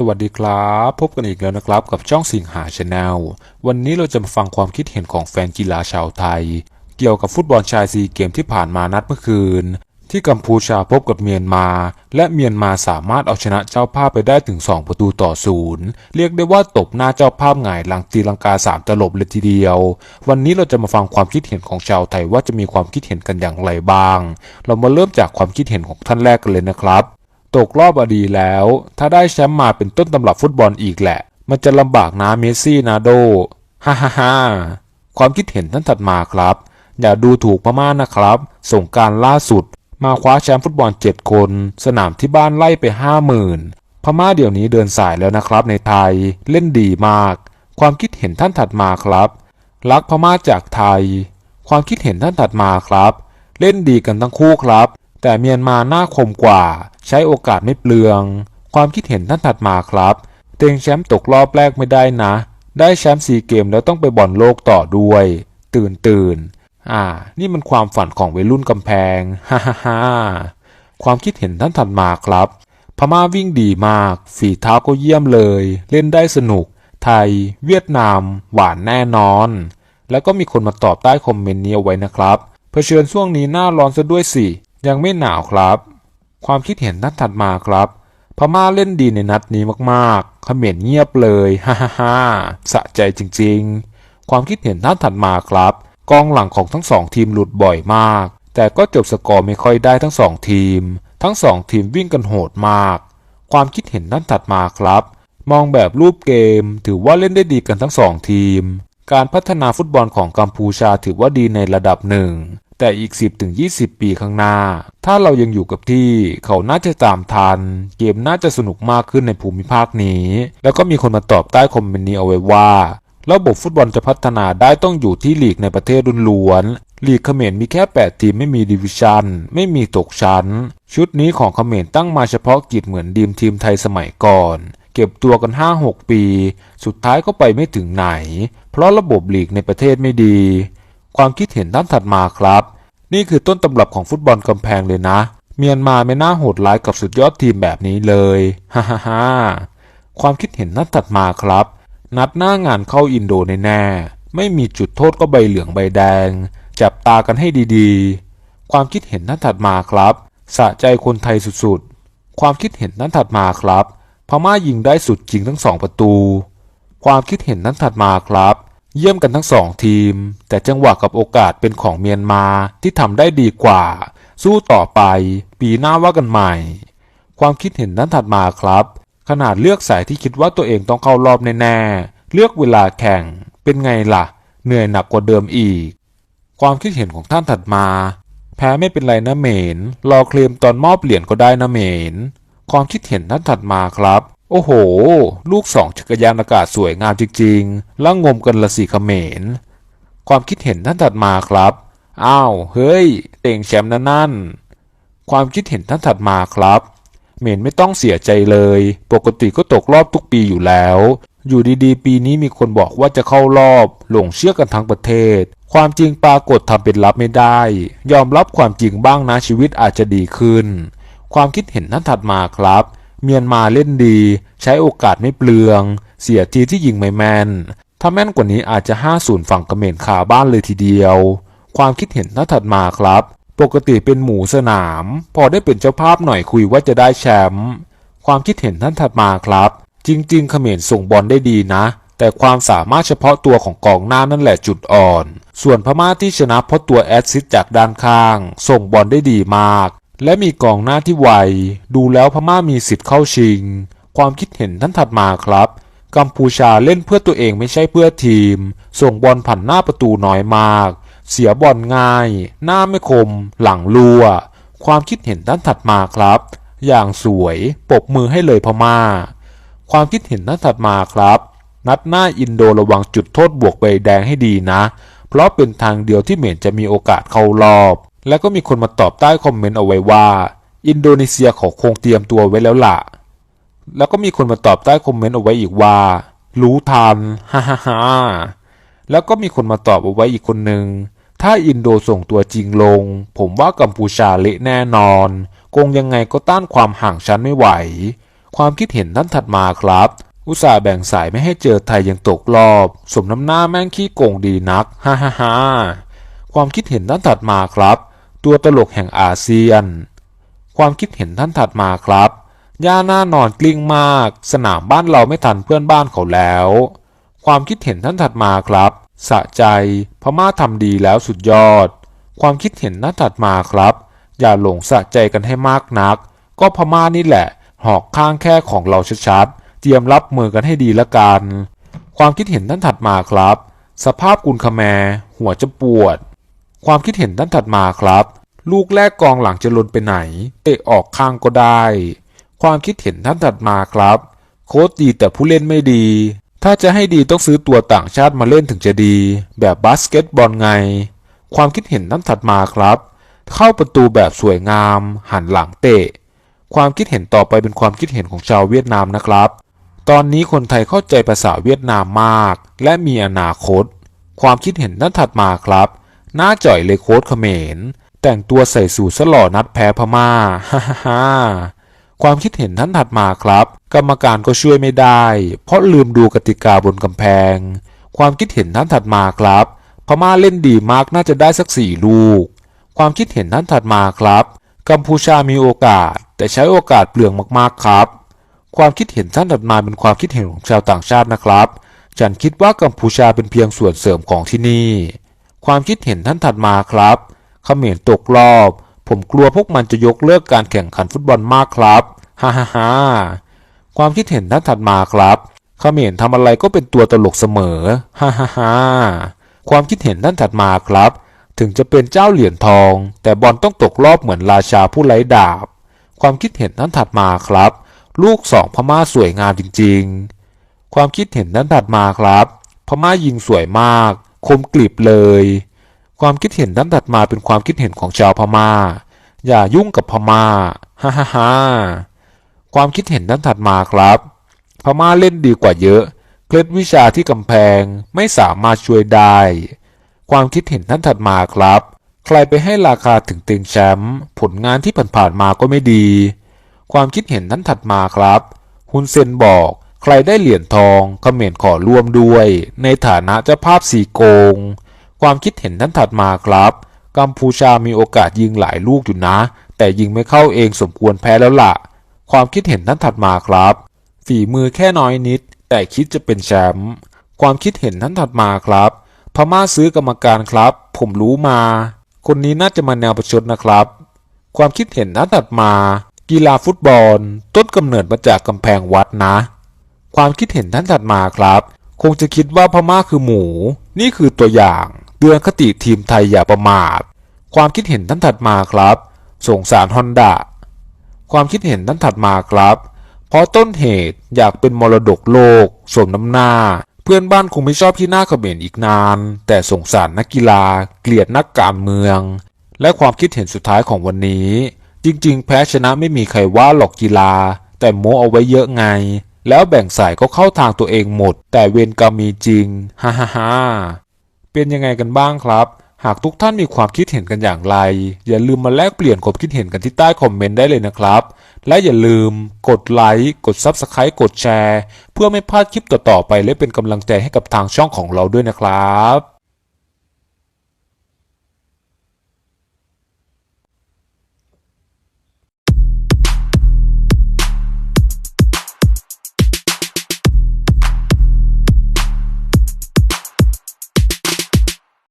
สวัสดีครับ พบกันอีกแล้วนะครับกับช่องสิงหาชาแนลวันนี้เราจะมาฟังความคิดเห็นของแฟนกีฬาชาวไทย เกี่ยวกับฟุตบอลชายซีเกมที่ผ่านมานัดเมื่อคืน ที่กัมพูชาพบกับเมียนมา และเมียนมาสามารถเอาชนะเจ้าภาพไปได้ถึง 2 ประตูต่อศูนย์เรียกได้ว่าตบหน้าเจ้าภาพหงายหลังตีลังกาสามตลบเลยทีเดียว วันนี้เราจะมาฟังความคิดเห็นของชาวไทยว่าจะมีความคิดเห็นกันอย่างไรบ้าง เรามาเริ่มจากความคิดเห็นของท่านแรกกันเลยนะครับ ตกรอบอดีแล้ว ถ้าได้แชมป์มาเป็นต้นตำรับฟุตบอลอีกแหละ มันจะลำบากนะเมสซี่นาโดฮ่าฮ่าฮ่าความคิดเห็นท่านถัดมาครับ อย่าดูถูกพม่านะครับ ส่งการล่าสุด มาคว้าแชมป์ฟุตบอล 7 คน สนามที่บ้านไล่ไป 50,000 พม่าเดี๋ยวนี้เดินสายแล้วนะครับในไทย เล่นดีมาก ความคิดเห็นท่านถัดมาครับ รักพม่าจากไทย ความคิดเห็นท่านถัดมาครับ เล่นดีกันทั้งคู่ครับ แต่เมียนมาหน้าคมกว่า ใช้โอกาสไม่เปลือง ความคิดเห็นท่านถัดมาครับ เต็งแชมป์ตกรอบแรกไม่ได้นะ ได้แชมป์ซีเกมแล้วต้องไปบอลโลกต่อด้วย ตื่นตื่นอ่า นี่มันความฝันของวัยรุ่นกำแพงฮ่าฮ่าฮ่าความคิดเห็นท่านถัดมาครับ พม่าวิ่งดีมาก ฝีเท้าก็เยี่ยมเลย เล่นได้สนุก ไทย เวียดนาม หวานแน่นอน แล้วก็มีคนมาตอบใต้คอมเมนต์นี้เอาไว้นะครับ เผชิญช่วงนี้หน้าร้อนซะด้วยสิ ยังไม่หนาวครับ ความคิดเห็นนัดถัดมาครับ พม่าเล่นดีในนัดนี้มากๆเขม็นเงียบเลยฮ่าฮ่าฮ่าสะใจจริงๆ ความคิดเห็นนัดถัดมาครับ กองหลังของทั้งสองทีมหลุดบ่อยมาก แต่ก็จบสกอร์ไม่ค่อยได้ทั้งสองทีม ทั้งสองทีมวิ่งกันโหดมาก ความคิดเห็นนัดถัดมาครับ มองแบบรูปเกม ถือว่าเล่นได้ดีกันทั้งสองทีม การพัฒนาฟุตบอลของกัมพูชาถือว่าดีในระดับหนึ่ง แต่อีก 10-20 ปีข้างหน้า ถ้าเรายังอยู่กับที่เขาน่าจะตามทัน เกมน่าจะสนุกมากขึ้นในภูมิภาคนี้ แล้วก็มีคนมาตอบใต้คอมเมนต์นี้เอาไว้ว่า ระบบฟุตบอลจะพัฒนาได้ต้องอยู่ที่ลีกในประเทศล้วนลีกเขมรมีแค่ 8 ทีมไม่มีดิวิชันไม่มีตกชั้น ชุดนี้ของเขมรตั้งมาเฉพาะกิจเหมือนดีมทีมไทยสมัยก่อน เก็บตัวกัน 5-6 ปี สุดท้ายก็ไปไม่ถึงไหน เพราะระบบลีกในประเทศไม่ดี ความคิดเห็นด้านถัดมาครับ นี่คือต้นตำรับของฟุตบอลกำแพงเลยนะ เมียนมาไม่น่าโหดร้ายกับสุดยอดทีมแบบนี้เลยฮ่าฮ่าฮ่าความคิดเห็นนัดถัดมาครับ นัดหน้างานเข้าอินโดแน่ไม่มีจุดโทษก็ใบเหลืองใบแดง จับตากันให้ดีๆ ความคิดเห็นนัดถัดมาครับ สะใจคนไทยสุดๆ ความคิดเห็นนัดถัดมาครับพม่ายิงได้สุดจริงทั้งสองประตู ความคิดเห็นนั้นถัดมาครับ เยี่ยมกันทั้งสองทีม แต่จังหวะกับโอกาสเป็นของเมียนมาที่ทำได้ดีกว่า สู้ต่อไป ปีหน้าว่ากันใหม่ ความคิดเห็นนั้นถัดมาครับ ขนาดเลือกสายที่คิดว่าตัวเองต้องเข้ารอบแน่ๆเลือกเวลาแข่ง เป็นไงล่ะ เหนื่อยหนักกว่าเดิมอีก ความคิดเห็นของท่านถัดมา แพ้ไม่เป็นไรนะเหมนรอเคลมตอนมอบเหรียญก็ได้นะเหมนความคิดเห็นท่านถัดมาครับ โอ้โห ลูกสองจักรยานอากาศสวยงามจริงๆล้วงมกันละสิเขมร ความคิดเห็นท่านถัดมาครับ อ้าว เฮ้ย เต่งแชมป์นะนั่น ความคิดเห็นท่านถัดมาครับ เหมนไม่ต้องเสียใจเลย ปกติก็ตกรอบทุกปีอยู่แล้ว อยู่ดีๆ ปีนี้มีคนบอกว่าจะเข้ารอบ หลงเชื่อกันทั้งประเทศ ความจริงปรากฏทำเป็นรับไม่ได้ ยอมรับความจริงบ้างนะชีวิตอาจจะดีขึ้น ความคิดเห็นนั้นถัดมาครับ เมียนมาเล่นดี ใช้โอกาสไม่เปลือง เสียทีที่ยิงไม่แม่น ถ้าแม่นกว่านี้อาจจะ 5 0 ฝั่งเขมรคาบ้านเลยทีเดียว ความคิดเห็นนั้นถัดมาครับ ปกติเป็นหมูสนาม พอได้เป็นเจ้าภาพหน่อยคุยว่าจะได้แชมป์ความคิดเห็นท่านถัดมาครับ จริงๆเขมรส่งบอลได้ดีนะ แต่ความสามารถเฉพาะตัวของกองหน้านั่นแหละจุดอ่อน ส่วนพม่าที่ชนะเพราะตัวแอดซิสจากด้านข้าง ส่งบอลได้ดีมาก และมีกองหน้าที่ไว ดูแล้วพม่ามีสิทธิ์เข้าชิง ความคิดเห็นท่านถัดมาครับ กัมพูชาเล่นเพื่อตัวเองไม่ใช่เพื่อทีม ส่งบอลผ่านหน้าประตูน้อยมาก เสียบอลง่าย หน้าไม่คม หลังรัว ความคิดเห็นด้านถัดมาครับ อย่างสวยปบมือให้เลยพม่า ความคิดเห็นด้านถัดมาครับ นัดหน้าอินโดระวังจุดโทษบวกใบแดงให้ดีนะ เพราะเป็นทางเดียวที่เหม็นจะมีโอกาสเข้ารอบ แล้วก็มีคนมาตอบใต้คอมเมนต์เอาไว้ว่า อินโดนีเซียขาคงเตรียมตัวไว้แล้วล่ะ แล้วก็มีคนมาตอบใต้คอมเมนต์เอาไว้อีกว่า รู้ทันฮ่าฮ่าฮ่าแล้วก็มีคนมาตอบเอาไว้อีกคนหนึ่งถ้าอินโดส่งตัวจริงลง ผมว่ากัมพูชาเละแน่นอนคงยังไงก็ต้านความห่างชั้นไม่ไหว ความคิดเห็นท่านถัดมาครับ อุตส่าห์แบ่งสายไม่ให้เจอไทยยังตกรอบ สมน้ำหน้าแม่งขี้โกงดีนัก ฮ่าฮ่าฮ่าความคิดเห็นท่านถัดมาครับ ตัวตลกแห่งอาเซียน ความคิดเห็นท่านถัดมาครับย่าหน้านอนกลิ้งมาก สนามบ้านเราไม่ทันเพื่อนบ้านเขาแล้ว ความคิดเห็นท่านถัดมาครับ สะใจพม่าทำดีแล้วสุดยอด ความคิดเห็นท่านถัดมาครับ อย่าหลงสะใจกันให้มากนัก ก็พม่านี่แหละ หอกข้างแค่ของเราชัดๆเตรียมรับมือกันให้ดีละกัน ความคิดเห็นท่านถัดมาครับ สภาพกุลคแมร์หัวจะปวด ความคิดเห็นท่านถัดมาครับ ลูกแรกกองหลังจะลนไปไหน เตะออกข้างก็ได้ ความคิดเห็นท่านถัดมาครับ โค้ชดีแต่ผู้เล่นไม่ดี ถ้าจะให้ดีต้องซื้อตัวต่างชาติมาเล่นถึงจะดี แบบบาสเกตบอลไง ความคิดเห็นท่านถัดมาครับ เข้าประตูแบบสวยงาม หันหลังเตะ ความคิดเห็นต่อไปเป็นความคิดเห็นของชาวเวียดนามนะครับตอนนี้คนไทยเข้าใจภาษาเวียดนามมาก และมีอนาคต ความคิดเห็นด้านถัดมาครับ หน้าจ่อยเลยโค้ดเขมร แต่งตัวใส่สูทสลอนัดแพ้พม่าฮ่าฮ่าฮ่าความคิดเห็นท่านถัดมาครับ กรรมการก็ช่วยไม่ได้ เพราะลืมดูกติกาบนกำแพง ความคิดเห็นท่านถัดมาครับ พม่าเล่นดีมากน่าจะได้สักสี่ลูก ความคิดเห็นท่านถัดมาครับ กัมพูชามีโอกาส แต่ใช้โอกาสเปลืองมากๆครับ ความคิดเห็นท่านถัดมาเป็นความคิดเห็นของชาวต่างชาตินะครับ ฉันคิดว่ากัมพูชาเป็นเพียงส่วนเสริมของที่นี่ ความคิดเห็นท่านถัดมาครับเขมรตกรอบ ผมกลัวพวกมันจะยกเลิกการแข่งขันฟุตบอลมากครับฮ่าฮ่าฮ่าความคิดเห็นท่านถัดมาครับเขมรทำอะไรก็เป็นตัวตลกเสมอฮ่าฮ่าฮ่าความคิดเห็นท่านถัดมาครับ ถึงจะเป็นเจ้าเหรียญทอง แต่บอลต้องตกรอบเหมือนราชาผู้ไร้ดาบ ความคิดเห็นท่านถัดมาครับ ลูกสองพม่าสวยงามจริง ๆ ความคิดเห็นด้านถัดมาครับ พม่ายิงสวยมาก คมกริบเลย ความคิดเห็นด้านถัดมาเป็นความคิดเห็นของชาวพม่า อย่ายุ่งกับพม่าฮ่าฮ่าฮ่าความคิดเห็นด้านถัดมาครับ พม่าเล่นดีกว่าเยอะ เคล็ดวิชาที่กำแพงไม่สามารถช่วยได้ ความคิดเห็นท่านถัดมาครับ ใครไปให้ราคาถึงเต็งแชมป์ผลงานที่ผ่านๆมาก็ไม่ดี ความคิดเห็นท่านถัดมาครับ ฮุนเซนบอก ใครได้เหรียญทองเขมรขอร่วมด้วย ในฐานะเจ้าภาพสีโกง ความคิดเห็นท่านถัดมาครับ กัมพูชามีโอกาสยิงหลายลูกอยู่นะ แต่ยิงไม่เข้าเองสมควรแพ้แล้วล่ะ ความคิดเห็นท่านถัดมาครับ ฝีมือแค่น้อยนิด แต่คิดจะเป็นแชมป์ความคิดเห็นท่านถัดมาครับ พม่าซื้อกรรมการครับ ผมรู้มา คนนี้น่าจะมาแนวประชดนะครับ ความคิดเห็นท่านถัดมา กีฬาฟุตบอล ต้นกำเนิดมาจากกำแพงวัดนะ ความคิดเห็นท่านถัดมาครับ คงจะคิดว่าพม่าคือหมู นี่คือตัวอย่าง เตือนคติทีมไทยอย่าประมาท ความคิดเห็นท่านถัดมาครับ สงสารฮอนดาความคิดเห็นท่านถัดมาครับ เพราะต้นเหตุอยากเป็นมรดกโลก สมน้ำหน้า เพื่อนบ้านคงไม่ชอบที่หน้าเขมรอีกนาน แต่สงสารนักกีฬา เกลียดนักการเมือง และความคิดเห็นสุดท้ายของวันนี้ จริง ๆ แพ้ชนะไม่มีใครว่าหรอกกีฬา แต่โมเอาไว้เยอะไง แล้วแบ่งสายก็เข้าทางตัวเองหมด แต่เวรกรรมมีจริงฮ่าฮ่าฮ่าเป็นยังไงกันบ้างครับ หากทุกท่านมีความคิดเห็นกันอย่างไร อย่าลืมมาแลกเปลี่ยนความคิดเห็นกันที่ใต้คอมเมนต์ได้เลยนะครับ และอย่าลืมกดไลค์กด Subscribe กดแชร์ เพื่อไม่พลาดคลิปต่อๆไปและเป็นกำลังใจให้กับทางช่องของเราด้วยนะครับ